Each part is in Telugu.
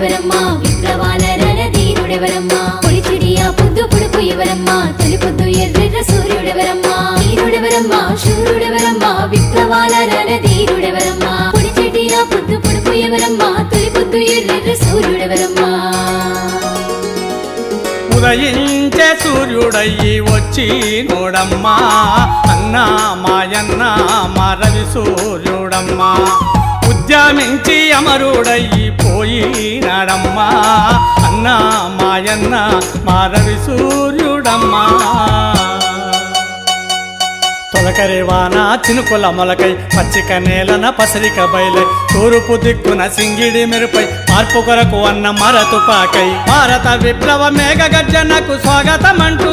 సూర్యుడెవరమ్మా విప్లవాల రణధీరుడెవరమ్మా పొడిచిడియా పొద్దు పొడుపు ఎవరమ్మా? తొలి పొద్దు ఎర్రెర్ర సూర్యుడెవరమ్మా? వీరుడెవరమ్మా శూరుడెవరమ్మా? విప్లవాల రణధీరుడెవరమ్మా పొడిచిడియా పొద్దు పొడుపు ఎవరమ్మా? తొలి పొద్దు ఎర్రెర్ర సూర్యుడెవరమ్మా? ఉదయించే సూర్యుడయ్యి వచ్చి నోడమ్మా అన్నా మాయన్న మా రవి సూర్యుడమ్మా. ఉద్యమించి అమరుడయ్యి పోయినాడమ్మా. అన్నా మాయన్న మాధవి సూర్యుడమ్మా. తొలకరి వాన చినుకుల మొలకై పచ్చిక నేలన పసరిక బయలై తూరుపు దిక్కున సింగిడి మెరుపై మార్పు కొరకు అన్న మరతుపాకై భారత విప్లవ మేఘ గర్జనకు స్వాగతమంటూ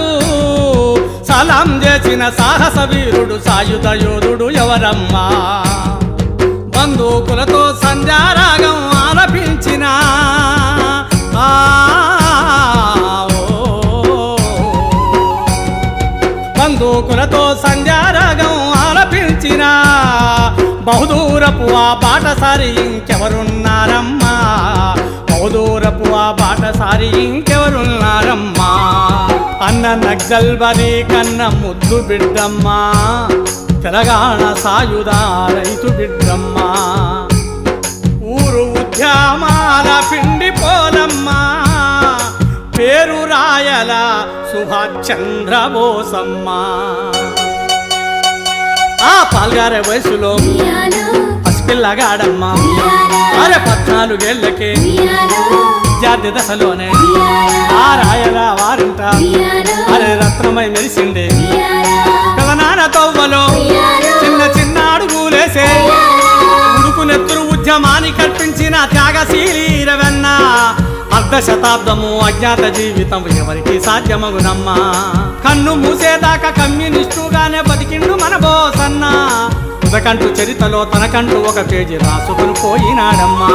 సలాం చేసిన సాహస వీరుడు సాయుధ యోధుడు ఎవరమ్మా? బందూకులతో సంధ్యారాగం ఆలపించిన. ఓ. బందూకులతో సంధ్యారాగం ఆలపించిన. బహుదూరపు ఆ బాటసారి ఇంకెవరున్నారమ్మా? బహుదూరపు ఆ బాటసారి ఇంకెవరున్నారమ్మా? అన్న నగ్జల్బరి కన్న ముద్దు బిడ్డమ్మా. తెలంగాణ సాయుధ రైతు బిడ్డమ్మా. ఊరు ఉద్యమాల పిండి పోలమ్మా. పేరు రాయల సుభాష్ చంద్రబోసమ్మా. ఆ పాల్గారే వయసులో పసిపిల్లగాడమ్మా. అరే పద్నాలుగేళ్ళకే ఉయ్యాలో, విద్యార్థి దశలోనే ఆ రాయరా వారంట. అరే రత్నమై మెరిసిందే. కథనాన తవ్వలో చిన్న చిన్న అడుగులేసే. ఉడుకు నెత్తురు ఉద్యమాన్ని కల్పించిన త్యాగశీలి రవెన్న అర్ధ శతాబ్దము అజ్ఞాత జీవితం ఎవరికి సాధ్యమగునమ్మా. కన్ను మూసేదాకా కమ్యూనిస్టుగానే బతికిండు మన బోసన్న. ఉదకంటూ చరితలో తనకంటూ ఒక పేజీ రాసుకుని పోయినాడమ్మా.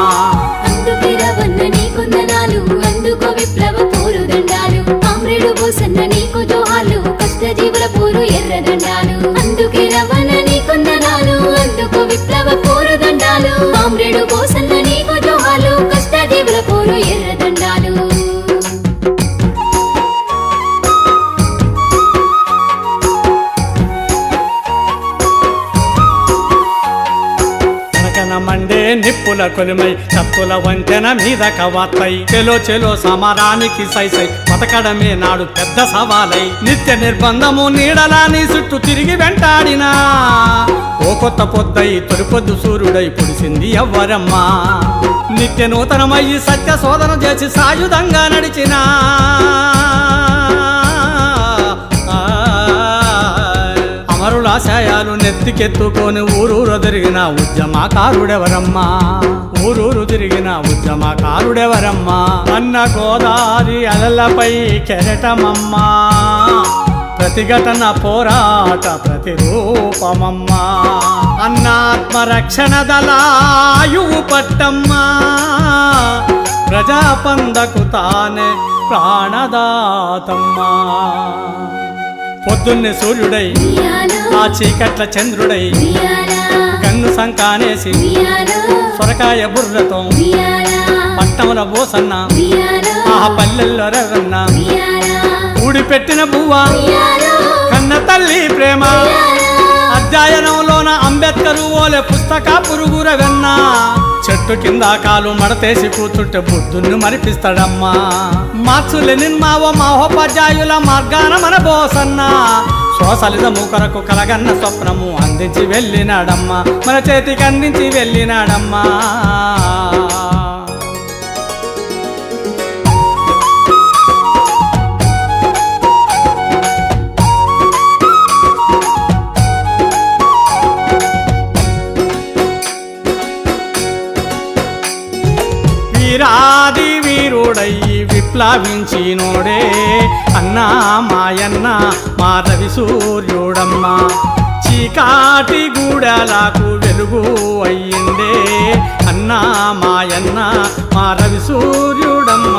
చెప్పుల కొలిమై కత్తుల వంతెన మీద కవాత్తై. చెలో చెలో సమరానికి సైసై బతకడమే నాడు పెద్ద సవాలై. నిత్య నిర్బంధము నీడలాని చుట్టూ తిరిగి వెంటాడినా. ఓ కొత్త పొద్దై తొలిపొద్దు సూర్యుడై పొడిసింది ఎవ్వరమ్మా. నిత్య నూతనమయ్యి సత్య శోధన చేసి సాయుధంగా నడిచినా. ఆశయాలు నెత్తికెత్తుకొని ఊరూరు తిరిగిన ఉద్యమకారుడెవరమ్మా? ఊరూరు తిరిగిన ఉద్యమకారుడెవరమ్మా? అన్న గోదారి అలలపై కెరటమమ్మా. ప్రతిఘటన పోరాట ప్రతిరూపమమ్మా. అన్నాత్మరక్షణ దళాయువు పట్టమ్మా. ప్రజాపందకు తానే ప్రాణదాతమ్మా. పొద్దున్నే సూర్యుడై ఆ చీకట్ల చంద్రుడై కన్ను సంకానేసి సొరకాయ బుర్రతో పట్టముల బోసన్న ఆ పల్లెల్లో రెర్రన్న ఉయ్యాలో, ఊడి పెట్టిన బువ్వ కన్న తల్లి ప్రేమ అధ్యయనంలోన అంబేద్కర్ ఓలే పుస్తక పురుగుర వెన్న చెట్టు కింద కాలు మడతేసి కూర్చుంటే బుద్ధుని మరిపిస్తాడమ్మా. మార్క్సు మావో మహోపాధ్యాయుల మార్గాన మన బోసన్న. సోసలిజము కొరకు కలగన్న స్వప్నము అందించి వెళ్ళినాడమ్మా. మన చేతికి అందించి వెళ్ళినాడమ్మా. భావించినోడే. అన్నా మాయన్న మా రవి సూర్యుడమ్మ. చీకాటి గూడలకు వెలుగు అయ్యిందే. అన్నా మాయన్న మా రవి సూర్యుడమ్మ